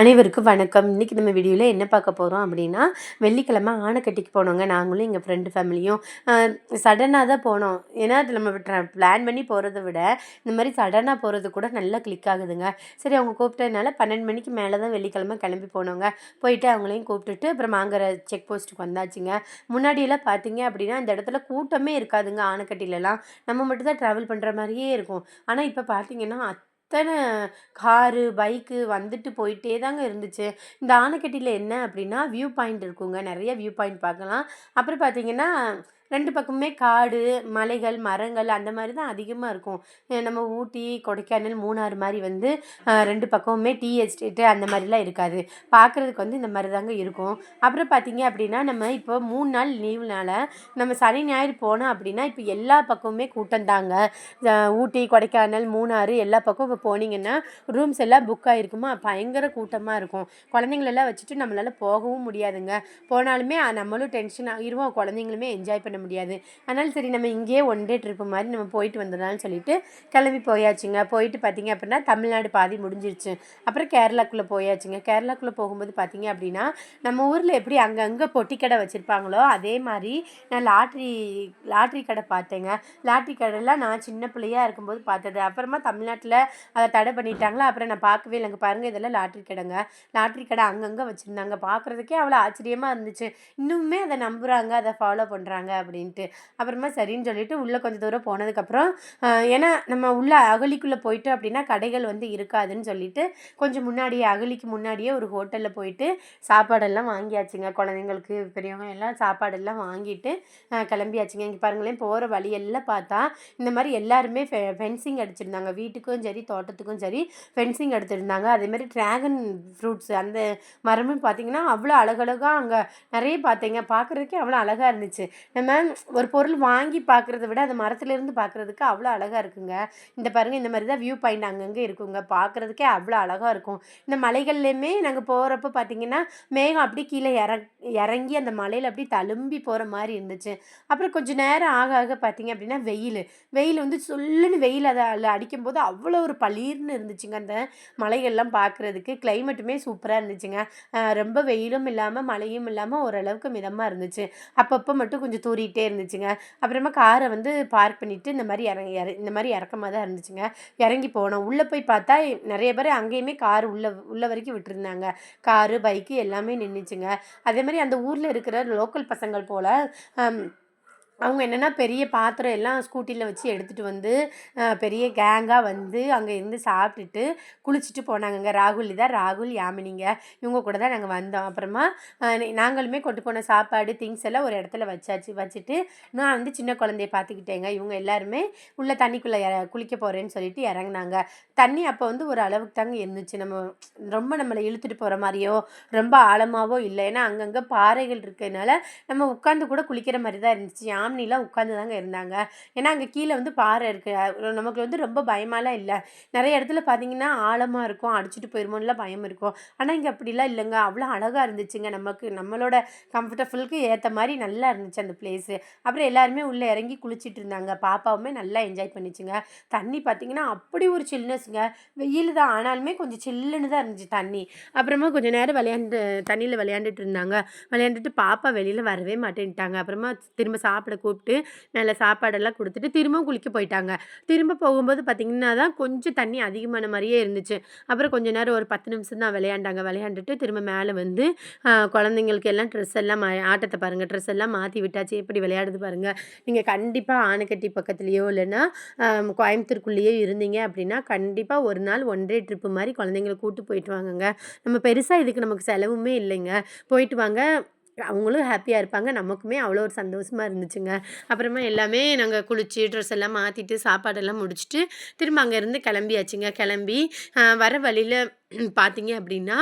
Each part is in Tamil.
அனைவருக்கும் வணக்கம். இன்றைக்கி நம்ம வீடியோவில் என்ன பார்க்க போகிறோம் அப்படின்னா வெள்ளிக்கிழமை ஆனைக்கட்டிக்கு போனோங்க. நாங்களும் எங்கள் ஃப்ரெண்டு ஃபேமிலியும் சடனாக தான் போனோம். ஏன்னா அது நம்ம பிளான் பண்ணி போகிறத விட இந்த மாதிரி சடனாக போகிறது கூட நல்லா கிளிக் ஆகுதுங்க. சரி அவங்க கூப்பிட்டதுனால பன்னெண்டு மணிக்கு மேலே தான் வெள்ளிக்கிழமை கிளம்பி போனோங்க. போயிட்டு அவங்களையும் கூப்பிட்டுட்டு அப்புறம் மாங்கர செக் போஸ்ட்டுக்கு வந்தாச்சுங்க. முன்னாடியெல்லாம் பார்த்தீங்க அப்படின்னா இந்த இடத்துல கூட்டமே இருக்காதுங்க ஆனைக்கட்டிலலாம். நம்ம மட்டும் தான் ட்ராவல் பண்ணுற மாதிரியே இருக்கும். ஆனால் இப்போ பார்த்தீங்கன்னா அத்தனை காரு பைக்கு வந்துட்டு போயிட்டே தாங்க இருந்துச்சு. இந்த ஆனைக்கட்டியில் என்ன அப்படின்னா வியூ பாயிண்ட் இருக்குங்க. நிறைய வியூ பாயிண்ட் பார்க்கலாம். அப்புறம் பார்த்தீங்கன்னா ரெண்டு பக்கமுமே காடு மலைகள் மரங்கள் அந்த மாதிரி தான் அதிகமாக இருக்கும். நம்ம ஊட்டி கொடைக்கானல் மூணாறு மாதிரி வந்து ரெண்டு பக்கமுமே டீ எஸ்டேட்டு அந்த மாதிரிலாம் இருக்காது. பார்க்குறதுக்கு வந்து இந்த மாதிரி தாங்க இருக்கும். அப்புறம் பார்த்தீங்க அப்படின்னா நம்ம இப்போ மூணு நாள் லீவுனால நம்ம சனி ஞாயிறு போனோம் அப்படின்னா இப்போ எல்லா பக்கமுமே கூட்டம் தாங்க. ஊட்டி கொடைக்கானல் மூணாறு எல்லா பக்கம் இப்போ போனீங்கன்னா ரூம்ஸ் எல்லாம் புக் ஆகிருக்குமா பயங்கர கூட்டமாக இருக்கும். குழந்தைங்களெல்லாம் வச்சுட்டு நம்மளால் போகவும் முடியாதுங்க. போனாலுமே நம்மளும் டென்ஷன் ஆகிருவோம் குழந்தைங்களுமே என்ஜாய் பண்ண முடியாது. அதனால் சரி நம்ம இங்கேயே ஒன் டே ட்ரிப்பு மாதிரி நம்ம போயிட்டு வந்துடலாம்னு சொல்லிட்டு கிளம்பி போயாச்சுங்க. போயிட்டு பார்த்தீங்க அப்படின்னா தமிழ்நாடு பாதி முடிஞ்சிருச்சு. அப்புறம் கேரளாக்குள்ளே போயாச்சுங்க. கேரளாக்குள்ளே போகும்போது பார்த்தீங்க அப்படின்னா நம்ம ஊரில் எப்படி அங்கங்கே பொட்டி கடை வச்சுருப்பாங்களோ அதே மாதிரி நான் லாட்ரி லாட்ரி கடை பார்த்தேங்க. லாட்ரி கடையெல்லாம் நான் சின்ன பிள்ளையாக இருக்கும்போது பார்த்தது. அப்புறமா தமிழ்நாட்டில் அதை தடை பண்ணிட்டாங்களா? அப்புறம் நான் பார்க்கவே இல்லைங்க. பாருங்கள் இதெல்லாம் லாட்ரி கடைங்க. லாட்ரி கடை அங்கங்கே வச்சுருந்தாங்க. பார்க்குறதுக்கே அவ்வளோ ஆச்சரியமாக இருந்துச்சு. இன்னுமே அதை நம்புகிறாங்க அதை ஃபாலோ பண்ணுறாங்க அப்படின்ட்டு. அப்புறமா சரின்னு சொல்லிட்டு உள்ளே கொஞ்சம் தூரம் போனதுக்கப்புறம் ஏன்னா நம்ம உள்ள அகலிக்குள்ளே போயிட்டோம் அப்படின்னா கடைகள் வந்து இருக்காதுன்னு சொல்லிட்டு கொஞ்சம் முன்னாடியே அகலிக்கு முன்னாடியே ஒரு ஹோட்டலில் போயிட்டு சாப்பாடெல்லாம் வாங்கியாச்சுங்க. குழந்தைங்களுக்கு பெரியவங்க எல்லாம் சாப்பாடெல்லாம் வாங்கிட்டு கிளம்பியாச்சுங்க. இங்கே பாருங்களேன் போகிற வழியெல்லாம் பார்த்தா இந்த மாதிரி எல்லாருமே ஃபெ ஃபென்சிங் அடிச்சிருந்தாங்க. வீட்டுக்கும் சரி தோட்டத்துக்கும் சரி ஃபென்சிங் எடுத்திருந்தாங்க. அதேமாதிரி ட்ராகன் ஃப்ரூட்ஸ் அந்த மரமும் பார்த்திங்கன்னா அவ்வளோ அழகழகாக அங்கே நிறைய பார்த்தீங்க. பார்க்குறதுக்கே அவ்வளோ அழகாக இருந்துச்சு. நம்ம ஒரு பொருள் வாங்கி பார்க்குறத விட அது மரத்துலேருந்து பார்க்குறதுக்கு அவ்வளோ அழகாக இருக்குங்க. இந்த பாருங்கள் இந்த மாதிரி தான் வியூ பாயிண்ட் அங்கங்கே இருக்குங்க. பார்க்குறதுக்கே அவ்வளோ அழகாக இருக்கும். இந்த மலைகள்லேயுமே நாங்கள் போகிறப்ப பார்த்திங்கன்னா மேகம் அப்படியே கீழே இற இறங்கி அந்த மலையில் அப்படியே தழும்பி போகிற மாதிரி இருந்துச்சு. அப்புறம் கொஞ்சம் நேரம் ஆக ஆக பார்த்திங்க அப்படின்னா வெயில். வெயில் வந்து சொல்லுன்னு வெயில் அதை அடிக்கும்போது அவ்வளோ ஒரு பளிர்னு இருந்துச்சுங்க. அந்த மலைகள்லாம் பார்க்குறதுக்கு கிளைமேட்டுமே சூப்பராக இருந்துச்சுங்க. ரொம்ப வெயிலும் இல்லாமல் மழையும் இல்லாமல் ஓரளவுக்கு மிதமாக இருந்துச்சு. அப்பப்போ மட்டும் கொஞ்சம் தூரி ஓடிட்டே இருந்துச்சுங்க. அப்புறமா காரை வந்து பார்க் பண்ணிவிட்டு இந்த மாதிரி இறங்கி இற இந்த மாதிரி இறக்கமாக தான் இருந்துச்சுங்க. இறங்கி போனோம். உள்ளே போய் பார்த்தா நிறைய பேர் அங்கேயுமே கார் உள்ளே உள்ள வரைக்கும் விட்டுருந்தாங்க. காரு பைக்கு எல்லாமே நின்றுச்சுங்க அதே மாதிரி அந்த ஊரில் இருக்கிற லோக்கல் பசங்கள் போல் அவங்க என்னென்னா பெரிய பாத்திரம் எல்லாம் ஸ்கூட்டியில் வச்சு எடுத்துகிட்டு வந்து பெரிய கேங்காக வந்து அங்கே இருந்து சாப்பிட்டுட்டு குளிச்சுட்டு போனாங்கங்க. ராகுல் தான் ராகுல் யாமினிங்க. இவங்க கூட தான் நாங்கள் வந்தோம். அப்புறமா நாங்களுமே கொண்டு போன சாப்பாடு திங்ஸ் எல்லாம் ஒரு இடத்துல வச்சாச்சு. வச்சுட்டு நான் வந்து சின்ன குழந்தைய பார்த்துக்கிட்டேங்க. இவங்க எல்லாருமே உள்ளே தண்ணிக்குள்ளே குளிக்க போகிறேன்னு சொல்லிட்டு இறங்குனாங்க. தண்ணி அப்போ வந்து ஒரு அளவுக்கு தாங்க இருந்துச்சு. நம்ம ரொம்ப நம்மளை இழுத்துட்டு போகிற மாதிரியோ ரொம்ப ஆழமாகவோ இல்லை. ஏன்னா அங்கங்கே பாறைகள் இருக்கிறதுனால நம்ம உட்காந்து கூட குளிக்கிற மாதிரி தான் இருந்துச்சு. ஃபேமிலிலாம் உட்காந்து தாங்க இருந்தாங்க. ஏன்னா அங்கே கீழே வந்து பாறை இருக்குது நமக்கு வந்து ரொம்ப பயமாலாம் இல்லை. நிறைய இடத்துல பார்த்தீங்கன்னா ஆழமாக இருக்கும். அடிச்சுட்டு போயிருமோன்னுலாம் பயம் இருக்கும். ஆனால் இங்கே அப்படிலாம் இல்லைங்க. அவ்வளோ அழகாக இருந்துச்சுங்க. நமக்கு நம்மளோட கம்ஃபர்டபுளுக்கு ஏற்ற மாதிரி நல்லா இருந்துச்சு அந்த பிளேஸு. அப்புறம் எல்லாருமே உள்ளே இறங்கி குளிச்சுட்டு இருந்தாங்க. பாப்பாவுமே நல்லா என்ஜாய் பண்ணிச்சுங்க. தண்ணி பார்த்தீங்கன்னா அப்படி ஒரு சில்னஸ்ங்க. வெயில் தான். ஆனாலுமே கொஞ்சம் சில்லுன்னு தான் இருந்துச்சு தண்ணி. அப்புறமா கொஞ்சம் நேரம் விளையாண்டு தண்ணியில் விளையாண்டுட்டு இருந்தாங்க. விளையாண்டுட்டு பாப்பா வெளியில் வரவே மாட்டேன்ட்டாங்க. அப்புறமா திரும்ப சாப்பிட கூப்பிட்டு நல்ல சாப்பாடெல்லாம் கொடுத்துட்டு திரும்பவும் குளிக்க போயிட்டாங்க. திரும்ப போகும்போது பார்த்திங்கன்னா தான் கொஞ்சம் தண்ணி அதிகமான மாதிரியே இருந்துச்சு. அப்புறம் கொஞ்ச நேரம் ஒரு பத்து நிமிஷம் தான் விளையாண்டாங்க. விளையாண்டுட்டு திரும்ப மேலே வந்து குழந்தைங்களுக்கு எல்லாம் ட்ரெஸ் எல்லாம் ஆட்டத்தை பாருங்கள் ட்ரெஸ் எல்லாம் மாற்றி விட்டாச்சு. எப்படி விளையாடுது பாருங்கள் நீங்கள் கண்டிப்பாக ஆனைக்கட்டி பக்கத்துலேயோ இல்லைன்னா கோயம்புத்தூருக்குள்ளேயோ இருந்தீங்க அப்படின்னா கண்டிப்பாக ஒரு நாள் ஒன்றே ட்ரிப்பு மாதிரி குழந்தைங்களை கூப்பிட்டு போயிட்டு வாங்கங்க. நம்ம பெருசாக இதுக்கு நமக்கு செலவுமே இல்லைங்க. போயிட்டு வாங்க. அவங்களும் ஹாப்பியாக இருப்பாங்க. நமக்குமே அவ்வளோ ஒரு சந்தோஷமாக இருந்துச்சுங்க. அப்புறமா எல்லாமே நாங்கள் குளித்து ட்ரெஸ் எல்லாம் மாற்றிட்டு சாப்பாடெல்லாம் முடிச்சுட்டு திரும்ப அங்கேருந்து கிளம்பியாச்சுங்க. கிளம்பி வர வழியில் பார்த்தீங்க அப்படின்னா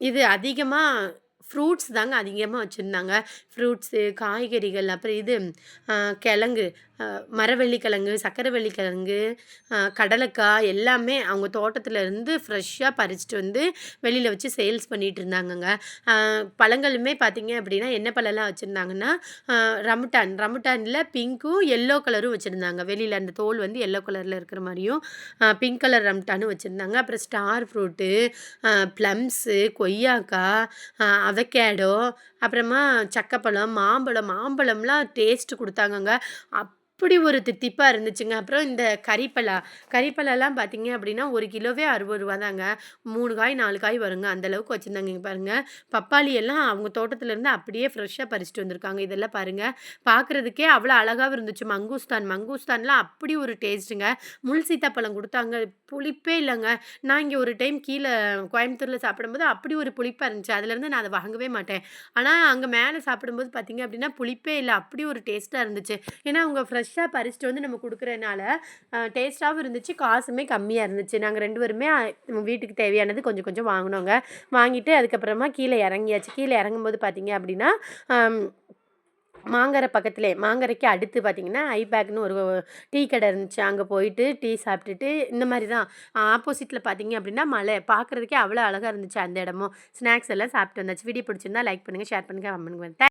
இது அதிகமாக ஃப்ரூட்ஸ் தாங்க அதிகமாக வச்சுருந்தாங்க. ஃப்ரூட்ஸு காய்கறிகள் அப்புறம் இது கிழங்கு. மரவள்ளிக்கிழங்கு சக்கரை வெள்ளிக்கிழங்கு கடலைக்காய் எல்லாமே அவங்க தோட்டத்தில் இருந்து ஃப்ரெஷ்ஷாக பறிச்சுட்டு வந்து வெளியில் வச்சு சேல்ஸ் பண்ணிகிட்டு இருந்தாங்கங்க. பழங்களுமே பார்த்தீங்க அப்படின்னா என்ன பழம்லாம் வச்சுருந்தாங்கன்னா ரமுட்டான். ரமுட்டானில் பிங்க்கும் எல்லோ கலரும் வச்சுருந்தாங்க. வெளியில் அந்த தோல் வந்து எல்லோ கலரில் இருக்கிற மாதிரியும் பிங்க் கலர் ரம்ட்டானும் வச்சுருந்தாங்க. அப்புறம் ஸ்டார் ஃப்ரூட்டு ப்ளம்ஸு கொய்யாக்காய் அவகேடோ அப்புறமா சக்கப்பழம் மாம்பழம். மாம்பழம்லாம் டேஸ்ட்டு கொடுத்தாங்கங்க. அப் அப்படி ஒரு தித்திப்பாக இருந்துச்சுங்க. அப்புறம் இந்த கறிப்பலா கறிப்பலாலாம் பார்த்தீங்க அப்படின்னா ஒரு கிலோவே அறுபது ரூபா தாங்க. மூணு காய் நாலு காய் வருங்க. அந்தளவுக்கு வச்சுருந்தாங்க இங்கே பாருங்கள் பப்பாளி எல்லாம் அவங்க தோட்டத்துலேருந்து அப்படியே ஃப்ரெஷ்ஷாக பறிச்சுட்டு வந்திருக்காங்க. இதெல்லாம் பாருங்கள் பார்க்குறதுக்கே அவ்வளோ அழகாகவும் இருந்துச்சு. மங்கூஸ்தான் மங்கூஸ்தான்லாம் அப்படி ஒரு டேஸ்ட்டுங்க முள் சீத்தாப்பழம் கொடுத்தாங்க. புளிப்பே இல்லைங்க. நான் இங்கே ஒரு டைம் கீழே கோயம்புத்தூரில் சாப்பிடும்போது அப்படி ஒரு புளிப்பாக இருந்துச்சு. அதுலேருந்து நான் அதை வாங்கவே மாட்டேன். ஆனால் அங்கே மேலே சாப்பிடும்போது பார்த்தீங்க அப்படின்னா புளிப்பே இல்லை. அப்படி ஒரு டேஸ்ட்டாக இருந்துச்சு. ஏன்னா அவங்க ஃப்ரெஷ் ஃப்ரெஷ்ஷாக பறிச்சுட்டு வந்து நம்ம கொடுக்குறனால டேஸ்ட்டாகவும் இருந்துச்சு காசுமே கம்மியாக இருந்துச்சு. நாங்கள் ரெண்டு பேருமே வீட்டுக்கு தேவையானது கொஞ்சம் கொஞ்சம் வாங்கினோங்க. வாங்கிட்டு அதுக்கப்புறமா கீழே இறங்கியாச்சு. கீழே இறங்கும்போது பார்த்தீங்க அப்படின்னா மாங்கரை பக்கத்துலே மாங்கரைக்கு அடுத்து பார்த்திங்கன்னா ஐபேக்னு ஒரு டீ கடை இருந்துச்சு. அங்கே போயிட்டு டீ சாப்பிட்டுட்டு இந்த மாதிரி தான் ஆப்போசிட்டில் பார்த்தீங்க அப்படின்னா மலை. பார்க்குறதுக்கே அவ்வளோ அழகாக இருந்துச்சு அந்த இடமும். ஸ்நாக்ஸ் எல்லாம் சாப்பிட்டு வந்தாச்சு. வீடியோ பிடிச்சிருந்தா லைக் பண்ணுங்கள் ஷேர் பண்ணுங்கள் கமெண்ட் பண்ணுங்கள்